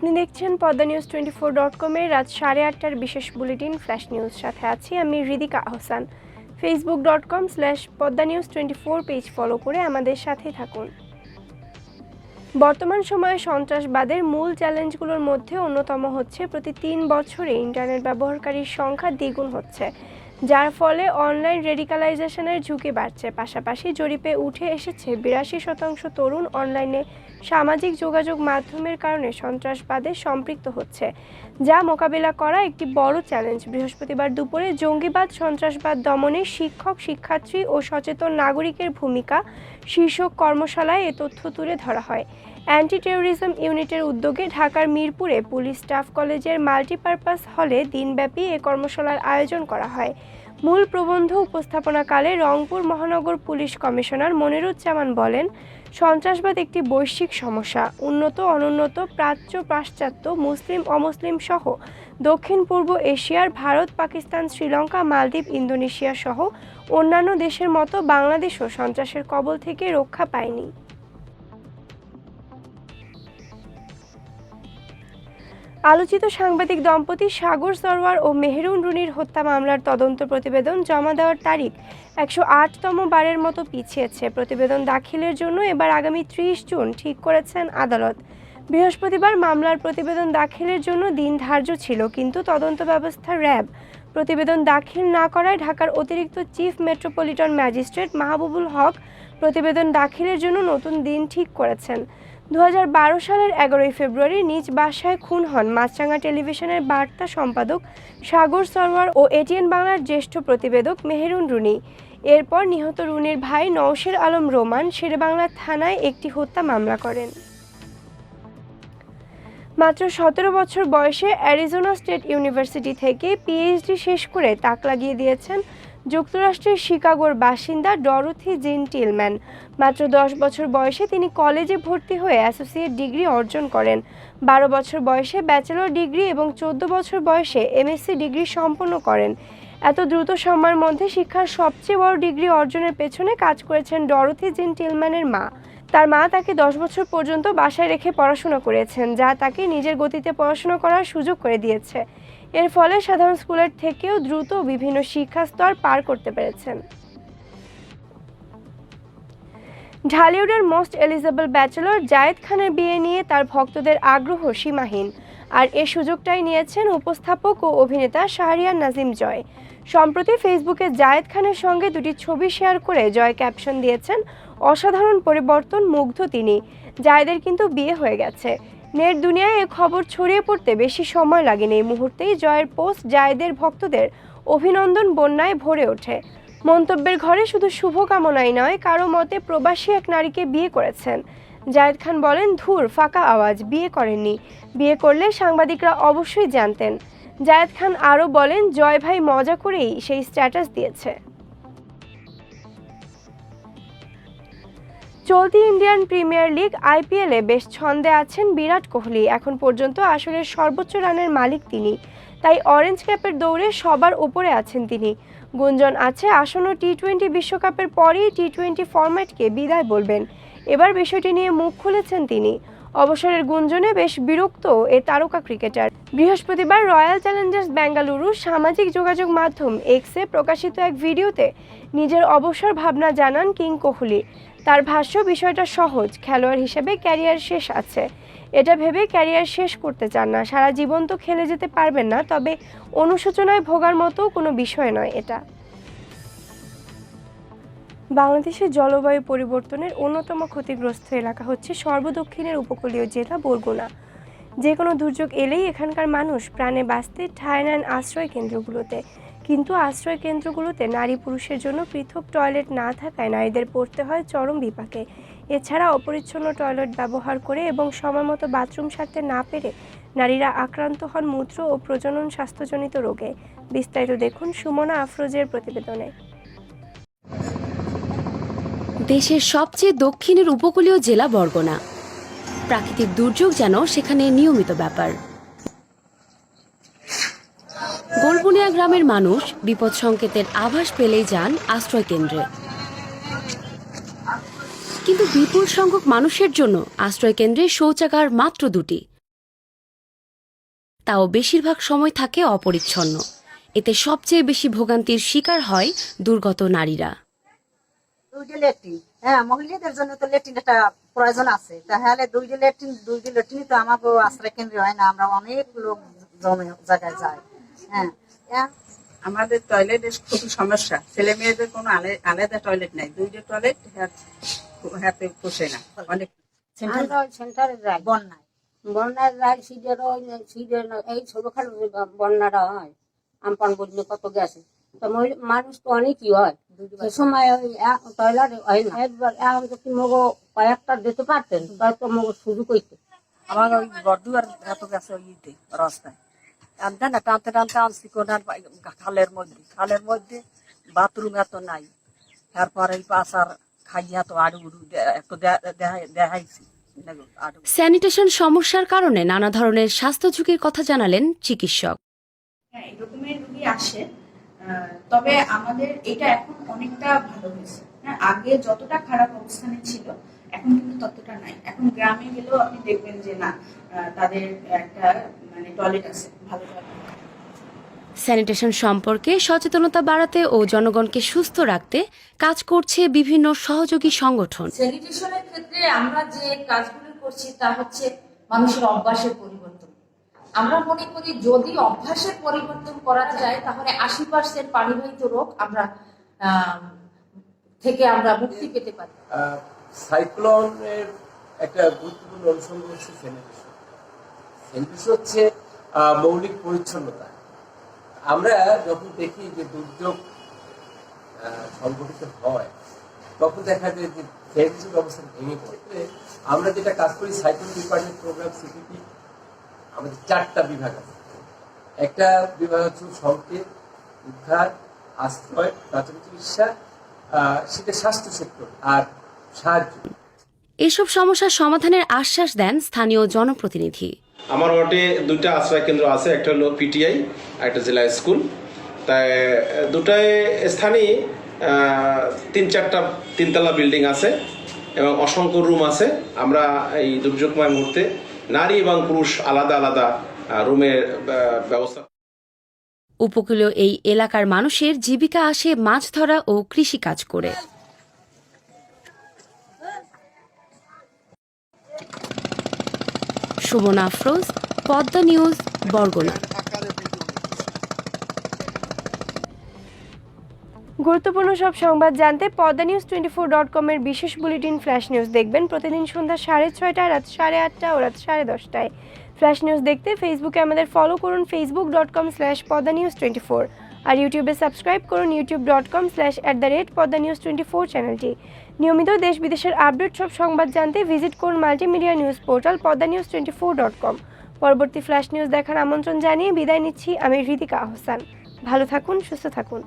আপনি দেখছেন Padma news twenty four dot কমের রাত সাড়ে আটটার বিশেষ বুলেটিন ফ্ল্যাশ নিউজ সাথে আছি আমি Hridika Ahsan. Facebook dot com slash Padma news twenty four page follow করে আমাদের সাথে থাকুন। বর্তমান সময়ে সন্ত্রাসবাদের মূল চ্যালেঞ্জগুলোর মধ্যে অন্যতম হচ্ছে, প্রতি তিন বছরে ইন্টারনেট ব্যবহারকারীর সংখ্যা দ্বিগুণ হচ্ছে। যার ফলে অনলাইন রেডিকালাইজেশনের ঝুঁকি বাড়ছে। পাশাপাশি জরিপে উঠে এসেছে, বিরাশি শতাংশ তরুণ অনলাইনে সামাজিক যোগাযোগ মাধ্যমের কারণে সন্ত্রাসবাদে সম্পৃক্ত হচ্ছে, যা মোকাবিলা করা একটি বড় চ্যালেঞ্জ। বৃহস্পতিবার দুপুরে জঙ্গিবাদ, সন্ত্রাসবাদ দমনে শিক্ষক, শিক্ষার্থী ও সচেতন নাগরিকের ভূমিকা শীর্ষক কর্মশালায় এ তথ্য তুলে ধরা হয়। অ্যান্টি টেরোরিজম ইউনিটের উদ্যোগে ঢাকার মিরপুরে পুলিশ স্টাফ কলেজের মাল্টিপারপাস হলে দিনব্যাপী এ কর্মশালার আয়োজন করা হয়। মূল প্রবন্ধ উপস্থাপনাকালে রংপুর মহানগর পুলিশ কমিশনার মনিরুজ্জামান বলেন, সন্ত্রাসবাদ একটি বৈশ্বিক সমস্যা। উন্নত, অনুন্নত, প্রাচ্য, পাশ্চাত্য, মুসলিম, অমুসলিম সহ দক্ষিণ পূর্ব এশিয়ার ভারত, পাকিস্তান, শ্রীলঙ্কা, মালদ্বীপ, ইন্দোনেশিয়া সহ অন্যান্য দেশের মতো বাংলাদেশও সন্ত্রাসের কবল থেকে রক্ষা পায়নি। আলোচিত সাংবাদিক দম্পতি সাগর সরওয়ার ও মেহরুন রুনির হত্যা মামলার তদন্ত প্রতিবেদন জমা দেওয়ার তারিখ একশো আটতম বারের মতো পিছিয়েছে। প্রতিবেদন দাখিলের জন্য এবার আগামী ত্রিশ জুন ঠিক করেছেন আদালত। বৃহস্পতিবার মামলার প্রতিবেদন দাখিলের জন্য দিন ধার্য ছিল, কিন্তু তদন্ত ব্যবস্থা র্যাব। প্রতিবেদন দাখিল না করায় ঢাকার অতিরিক্ত chief metropolitan magistrate Mahbubul Haque প্রতিবেদন দাখিলের জন্য নতুন দিন ঠিক করেছেন। দু হাজার বারো সালের এগারোই ফেব্রুয়ারি নিজ বাসায় খুন হন মাছরাঙা টেলিভিশনের বার্তা সম্পাদক সাগর সরওয়ার ও এটিএন বাংলার জ্যেষ্ঠ প্রতিবেদক মেহেরুন রুনি। এরপর নিহত রুনির ভাই নওশের আলম রোমান শেরেবাংলা থানায় একটি হত্যা মামলা করেন। মাত্র সতেরো বছর বয়সে অ্যারিজোনা স্টেট ইউনিভার্সিটি থেকে পিএইচডি শেষ করে তাক লাগিয়ে দিয়েছেন যুক্তরাষ্ট্রের শিকাগোর বাসিন্দা ডরোথি জিন টিলম্যান। মাত্র দশ বছর বয়সে তিনি কলেজে ভর্তি হয়ে অ্যাসোসিয়েট ডিগ্রি অর্জন করেন। বারো বছর বয়সে ব্যাচেলর ডিগ্রি এবং চোদ্দ বছর বয়সে এমএসসি ডিগ্রি সম্পন্ন করেন। এত দ্রুত সময়ের মধ্যে শিক্ষার সবচেয়ে বড় ডিগ্রি অর্জনের পেছনে কাজ করেছেন ডরোথি জিন টিলম্যানের মা। তার মা তাকে দশ বছর পর্যন্ত বাসায় রেখে পড়াশোনা করেছেন, যা তাকে নিজের গতিতে পড়াশোনা করার সুযোগ করে দিয়েছে। এর ফলে সাধারণ স্কুলের থেকেও দ্রুত বিভিন্ন শিক্ষা স্তর পার করতে পেরেছেন। ঢালিউডের মোস্ট এলিজেবল ব্যাচেলর জায়েদ খানের বিয়ে নিয়ে তার ভক্তদের আগ্রহ সীমাহীন। আর এ সুযোগটাই নিয়েছেন উপস্থাপক ও অভিনেতা শাহরিয়ার নাজিম জয়। সম্প্রতি ফেসবুকে জায়েদ খানের সঙ্গে দুটি ছবি শেয়ার করে জয় ক্যাপশন দিয়েছেন, অসাধারণ পরিবর্তন মুগ্ধ তিনি। জায়েদের কিন্তু বিয়ে হয়ে গেছে। নেট দুনিয়ায় এ খবর ছড়িয়ে পড়তে বেশি সময় লাগেনি। এই মুহূর্তেই জয়ের পোস্ট জায়েদের ভক্তদের অভিনন্দন বন্যায় ভরে ওঠে। মন্তব্যের ঘরে শুধু শুভকামনাই নয়, কারও মতে প্রবাসী এক নারীকে বিয়ে করেছেন। জায়েদ খান বলেন, ধুর, ফাঁকা আওয়াজ, বিয়ে করেননি। বিয়ে করলে সাংবাদিকরা অবশ্যই জানতেন। জায়েদ খান আরও বলেন, জয় ভাই মজা করেই সেই স্ট্যাটাস দিয়েছে। চলতি ইন্ডিয়ান প্রিমিয়ার লিগ আইপিএলে বেশ ছন্দে আছেন বিরাট কোহলি। এখন পর্যন্ত আসলে সর্বোচ্চ রানের মালিক তিনি। তাই অরেঞ্জ ক্যাপের দৌড়ে সবার উপরে আছেন তিনি। গুঞ্জন আছে, আসন্ন টি টোয়েন্টি বিশ্বকাপের পরেই টি টোয়েন্টি ফরম্যাটকে বিদায় বলবেন। এবার বিষয়টি নিয়ে মুখ খুলেছেন তিনি। অবসরের গুঞ্জনে বেশ বিরক্ত এ তারকা ক্রিকেটার। বৃহস্পতিবার রয়্যাল চ্যালেঞ্জার্স বেঙ্গালুরু সামাজিক যোগাযোগ মাধ্যম এক্সে প্রকাশিত এক ভিডিওতে নিজের অবসর ভাবনা জানান কিং কোহলি। তার ভাষ্য বিষয়টা সহজ, খেলোয়াড় হিসেবে ক্যারিয়ার শেষ আছে। এটা ভেবে ক্যারিয়ার শেষ করতে চান না। সারা জীবন তো খেলে যেতে পারবেন না, তবে অনুশোচনায় ভোগার মতো কোনো বিষয় নয় এটা। বাংলাদেশের জলবায়ু পরিবর্তনের অন্যতম ক্ষতিগ্রস্ত এলাকা হচ্ছে সর্বদক্ষিণের উপকূলীয় জেলা বরগুনা। যে কোনো দুর্যোগ এলেই এখানকার মানুষ প্রাণে বাঁচতে, ঠায় নেন আশ্রয় কেন্দ্রগুলোতে কিন্তু আশ্রয় কেন্দ্রগুলোতে নারী পুরুষের জন্য পৃথক টয়লেট না থাকায় নারীদের পড়তে হয় চরম বিপাকে। এছাড়া অপরিচ্ছন্ন টয়লেট ব্যবহার করে এবং সময়মতো বাথরুম সারতে না পেরে নারীরা আক্রান্ত হন মূত্র ও প্রজনন স্বাস্থ্যজনিত রোগে। বিস্তারিত দেখুন সুমনা আফরোজের প্রতিবেদনে। দেশের সবচেয়ে দক্ষিণের উপকূলীয় জেলা বরগনা। প্রাকৃতিক দুর্যোগ যেন সেখানে নিয়মিত ব্যাপার। গোলবুনিয়া গ্রামের মানুষ বিপদ সংকেতের আভাস পেলেই যান আশ্রয় কেন্দ্রে। কিন্তু বিপুল সংখ্যক মানুষের জন্য আশ্রয় কেন্দ্রে শৌচাগার মাত্র দুটি। তাও বেশিরভাগ সময় থাকে অপরিচ্ছন্ন। এতে সবচেয়ে বেশি ভোগান্তির শিকার হয় দুর্গত নারীরা। আমরা অনেক লোক জমে জায়গায় যাই। হ্যাঁ আমাদের টয়লেটের খুব সমস্যা। ছেলে মেয়েদের কোনো আলে- আলাদা টয়লেট নাই। দুইটা টয়লেট হাতে পোষে না। অনেক সেন্ট্রাল আমরা ওই সেন্টারে যাই বন্যায়। বন্যার যাই সিডের ওই সিডের এই ছোটখাটো বন্যাটা হয় আমপান বললে কত গেছে। তো মহিলা- মানুষ তো অনেকই হয়। সে সময় ওই টয়লেট হয় না। একবার এখন যদি মগো কয়েকটা দিতে পারতেন হয়তো মগো সুযোগ হইতে। আমার ওই বড়দুয়ার এত গেছে ওই রাস্তায়। আনতে না টানতে টানতে আনছি কোনার খালের মধ্যে খালের মধ্যে বাথরুম এত নাই তারপরে এই পাশার খাইয়া তো আড়ু উড়ু একটু দেখাইছি স্যানিটেশন সমস্যার কারণে নানা ধরনের স্বাস্থ্য ঝুঁকির কথা জানালেন চিকিৎসক। হ্যাঁ এরকমের রুগী আসে তবে আমাদের এটা এখন অনেকটা ভালো হয়েছে। হ্যাঁ আগে যতটা খারাপ অবস্থানে ছিল এখন কিন্তু ততটা নাই। এখন গ্রামে গেলেও আপনি দেখবেন যে না তাদের একটা মানে টয়লেট আছে ভালো টয়লেট। স্যানিটেশন সম্পর্কে সচেতনতা বাড়াতে ও জনগণকে সুস্থ রাখতে কাজ করছে বিভিন্ন সহযোগী সংগঠন। স্যানিটেশনের ক্ষেত্রে আমরা যে কাজগুলো করছি তা হচ্ছে মানুষের অভ্যাসের পরিবর্তন। আমরা মনে করি যদি অভ্যাসের পরিবর্তন করা যায় তাহলে আশি পার্সেন্ট পানিবাহিত রোগ আমরা থেকে আমরা মুক্তি পেতে পারি। সাইক্লোনের একটা গুরুত্বপূর্ণ অনুষঙ্গ হচ্ছে স্যানিটেশন। স্যানিটেশন হচ্ছে মৌলিক পরিচ্ছন্নতা। আমরা যখন দেখি যে দুর্যোগ সংঘটিত হয়, তখন দেখা যায় যে স্যানিটেশন ব্যবস্থা ভেঙে পড়ে। আমরা যেটা কাজ করি সাইক্লোন ডিপার্টমেন্ট প্রোগ্রাম, সিপিপি, আমাদের চারটা বিভাগ আছে। একটা বিভাগ হচ্ছে সংকেত, উদ্ধার, আশ্রয়, প্রাথমিক চিকিৎসা সেটা স্বাস্থ্য সেক্টর আর সাহায্য। এসব সমস্যার সমাধানের আশ্বাস দেন স্থানীয় জনপ্রতিনিধি। আমার ওয়ার্ডে দুইটা আশ্রয় কেন্দ্র আছে একটা হলো পিটিআই একটা জেলা স্কুল। তাই আহ, দুটাই স্থানীয় তিন চারটা তিনতলা বিল্ডিং আছে এবং অসংখ্য রুম আছে। আমরা এই দুর্যোগময় মুহূর্তে নারী এবং পুরুষ আলাদা আলাদা রুমের ব্যবস্থা উপকূলীয় এই এলাকার মানুষের জীবিকা আসে মাছ ধরা ও কৃষি কাজ করে। সুমনা আফরোজ, পদ্মা নিউজ, বরগুনা। গুরুত্বপূর্ণ সব সংবাদ জানতে Padma news twenty four dot কমের বিশেষ বুলেটিন ফ্ল্যাশ নিউজ দেখবেন প্রতিদিন সন্ধ্যা সাড়ে ছয়টায়, রাত সাড়ে আটটা ও রাত সাড়ে দশটায়। ফ্ল্যাশ নিউজ দেখতে ফেসবুকে আমাদের ফলো করুন Facebook dot com slash Padma news twenty four. আর ইউটিউবে সাবস্ক্রাইব করুন YouTube dot com slash at the rate Padma news twenty four চ্যানেলটি নিয়মিত দেশ বিদেশের আপডেট সব সংবাদ জানতে ভিজিট করুন multimedia news portal Padma news twenty four dot com পরবর্তী ফ্ল্যাশ নিউজ দেখার আমন্ত্রণ জানিয়ে বিদায় নিচ্ছি আমি হৃতিকা আহসান। ভালো থাকুন, সুস্থ থাকুন।